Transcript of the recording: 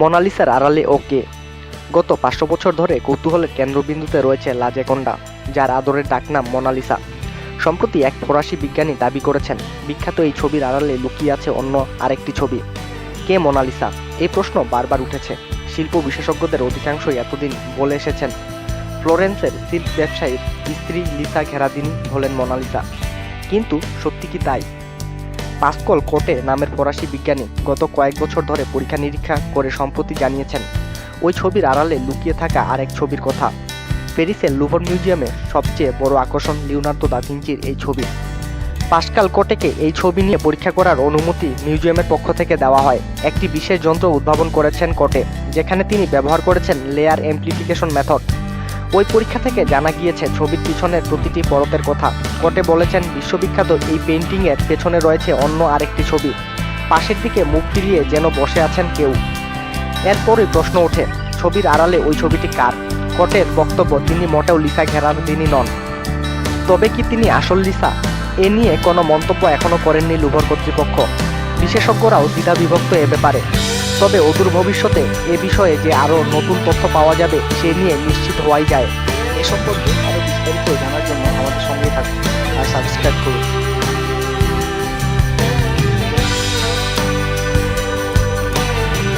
মোনালিসার আড়ালে ও কে গত পাঁচশো বছর ধরে কৌতূহলের কেন্দ্রবিন্দুতে রয়েছে লাজেকন্ডা, যার আদরের ডাকনাম মোনালিসা। সম্প্রতি এক ফরাসি বিজ্ঞানী দাবি করেছেন, বিখ্যাত এই ছবির আড়ালে লুকিয়ে আছে অন্য আরেকটি ছবি। কে মোনালিসা? এই প্রশ্ন বারবার উঠেছে। শিল্প বিশেষজ্ঞদের অধিকাংশই এতদিন বলে এসেছেন, ফ্লোরেন্সের সিল্ক ব্যবসায়ীর স্ত্রী লিসা ঘেরাদিনি হলেন মোনালিসা। কিন্তু সত্যি কি তাই? পাসকল কোটে নামের ফরাসি বিজ্ঞানী গত কয়েক বছর ধরে পরীক্ষা নিরীক্ষা করে সম্প্রতি জানিয়েছেন, ওই ছবির আড়ালে লুকিয়ে থাকা আরেক ছবির কথা। প্যারিসের লুভর মিউজিয়ামে সবচেয়ে বড় আকর্ষণ লিওনার্দো দা ভিঞ্চির এই ছবি। পাসকাল কোটেকে এই ছবি নিয়ে পরীক্ষা করার অনুমতি মিউজিয়ামের পক্ষ থেকে দেওয়া হয়। একটি বিশেষ যন্ত্র উদ্ভাবন করেছেন কোটে, যেখানে তিনি ব্যবহার করেছেন লেয়ার এমপ্লিফিকেশন মেথড ওই পরীক্ষা থেকে জানা গিয়েছে ছবির পিছনের প্রতিটি পরতের কথা। কোটে বলেছেন, বিশ্ববিখ্যাত এই পেন্টিংয়ের পেছনে রয়েছে অন্য আরেকটি ছবি। পাশের দিকে মুখ ফিরিয়ে যেন বসে আছেন কেউ। এরপরই প্রশ্ন ওঠে, ছবির আড়ালে ওই ছবিটি কার? কোটের বক্তব্য তিনি মোটেও লিসা ঘেরার তিনি নন। তবে কি তিনি আসল লিসা? এ নিয়ে কোনো মন্তব্য এখনও করেননি লুভর কর্তৃপক্ষ। বিশেষজ্ঞরাও দ্বিধা বিভক্ত এ ব্যাপারে। তবে অদূর ভবিষ্যতে এ বিষয়ে যে আরও নতুন তথ্য পাওয়া যাবে, সে নিয়ে নিশ্চিত হওয়াই যায়। এ সম্পর্কে আরও বিস্তারিত